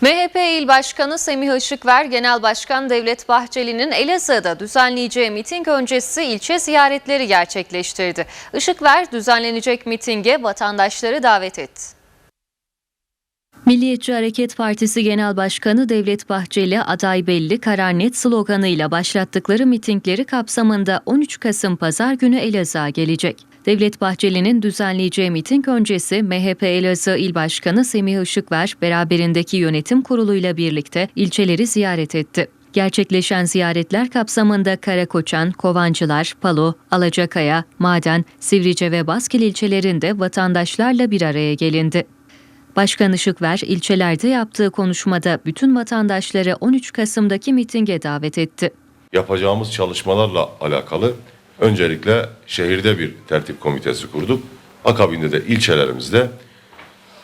MHP İl Başkanı Semih Işıkver, Genel Başkan Devlet Bahçeli'nin Elazığ'da düzenleyeceği miting öncesi ilçe ziyaretleri gerçekleştirdi. Işıkver düzenlenecek mitinge vatandaşları davet etti. Milliyetçi Hareket Partisi Genel Başkanı Devlet Bahçeli aday belli karar net sloganıyla başlattıkları mitingleri kapsamında 13 Kasım Pazar günü Elazığ'a gelecek. Devlet Bahçeli'nin düzenleyeceği miting öncesi MHP Elazığ İl Başkanı Semih Işıkver beraberindeki yönetim kuruluyla birlikte ilçeleri ziyaret etti. Gerçekleşen ziyaretler kapsamında Karakoçan, Kovancılar, Palo, Alacakaya, Maden, Sivrice ve Baskil ilçelerinde vatandaşlarla bir araya gelindi. Başkan Işıkver ilçelerde yaptığı konuşmada bütün vatandaşları 13 Kasım'daki mitinge davet etti. yapacağımız çalışmalarla alakalı öncelikle şehirde bir tertip komitesi kurduk. Akabinde de ilçelerimizde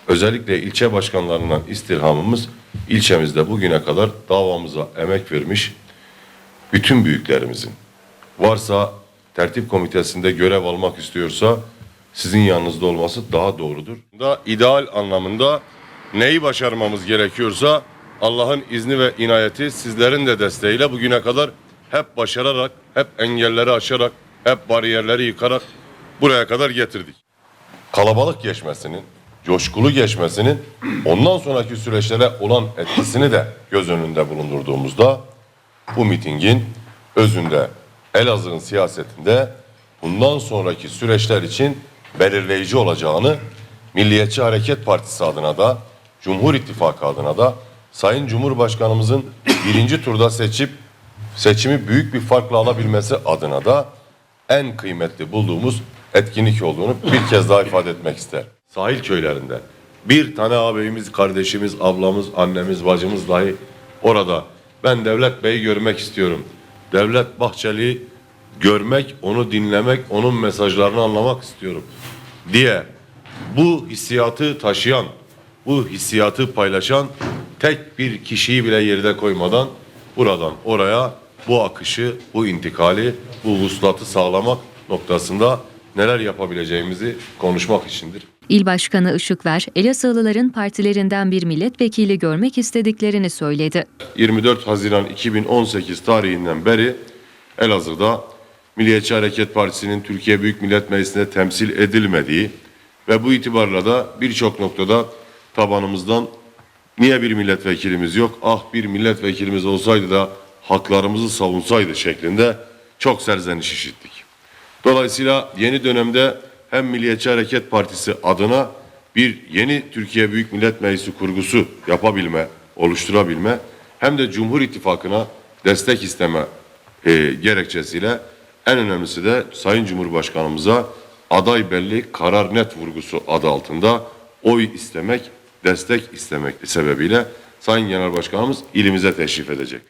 özellikle ilçe başkanlarından istirhamımız ilçemizde bugüne kadar davamıza emek vermiş bütün büyüklerimizin varsa tertip komitesinde görev almak istiyorsa sizin yanınızda olması daha doğrudur. Da ideal anlamında neyi başarmamız gerekiyorsa Allah'ın izni ve inayeti sizlerin de desteğiyle bugüne kadar hep başararak, hep engelleri aşarak, hep bariyerleri yıkarak buraya kadar getirdik. Kalabalık geçmesinin, coşkulu geçmesinin ondan sonraki süreçlere olan etkisini de göz önünde bulundurduğumuzda bu mitingin özünde Elazığ'ın siyasetinde bundan sonraki süreçler için belirleyici olacağını Milliyetçi Hareket Partisi adına da Cumhur İttifakı adına da Sayın Cumhurbaşkanımızın birinci turda seçip seçimi büyük bir farkla alabilmesi adına da en kıymetli bulduğumuz etkinlik olduğunu bir kez daha ifade etmek ister. Sahil köylerinde bir tane ağabeyimiz, kardeşimiz, ablamız, annemiz, bacımız dahi orada. Ben Devlet Bey'i görmek istiyorum. Devlet Bahçeli'yi görmek, onu dinlemek, onun mesajlarını anlamak istiyorum diye bu hissiyatı taşıyan, bu hissiyatı paylaşan tek bir kişiyi bile yerine koymadan buradan oraya bu akışı, bu intikali, bu vuslatı sağlamak noktasında neler yapabileceğimizi konuşmak içindir. İl Başkanı Işıkver, Elazığlıların partilerinden bir milletvekili görmek istediklerini söyledi. 24 Haziran 2018 tarihinden beri Elazığ'da Milliyetçi Hareket Partisi'nin Türkiye Büyük Millet Meclisi'nde temsil edilmediği ve bu itibarla da birçok noktada tabanımızdan niye bir milletvekilimiz yok, ah bir milletvekilimiz olsaydı da haklarımızı savunsaydı şeklinde çok serzeniş işittik. Dolayısıyla yeni dönemde hem Milliyetçi Hareket Partisi adına bir yeni Türkiye Büyük Millet Meclisi kurgusu yapabilme, oluşturabilme hem de Cumhur İttifakı'na destek isteme e, gerekçesiyle en önemlisi de Sayın Cumhurbaşkanımıza aday belli karar net vurgusu adı altında oy istemek, destek istemek sebebiyle Sayın Genel Başkanımız ilimize teşrif edecek.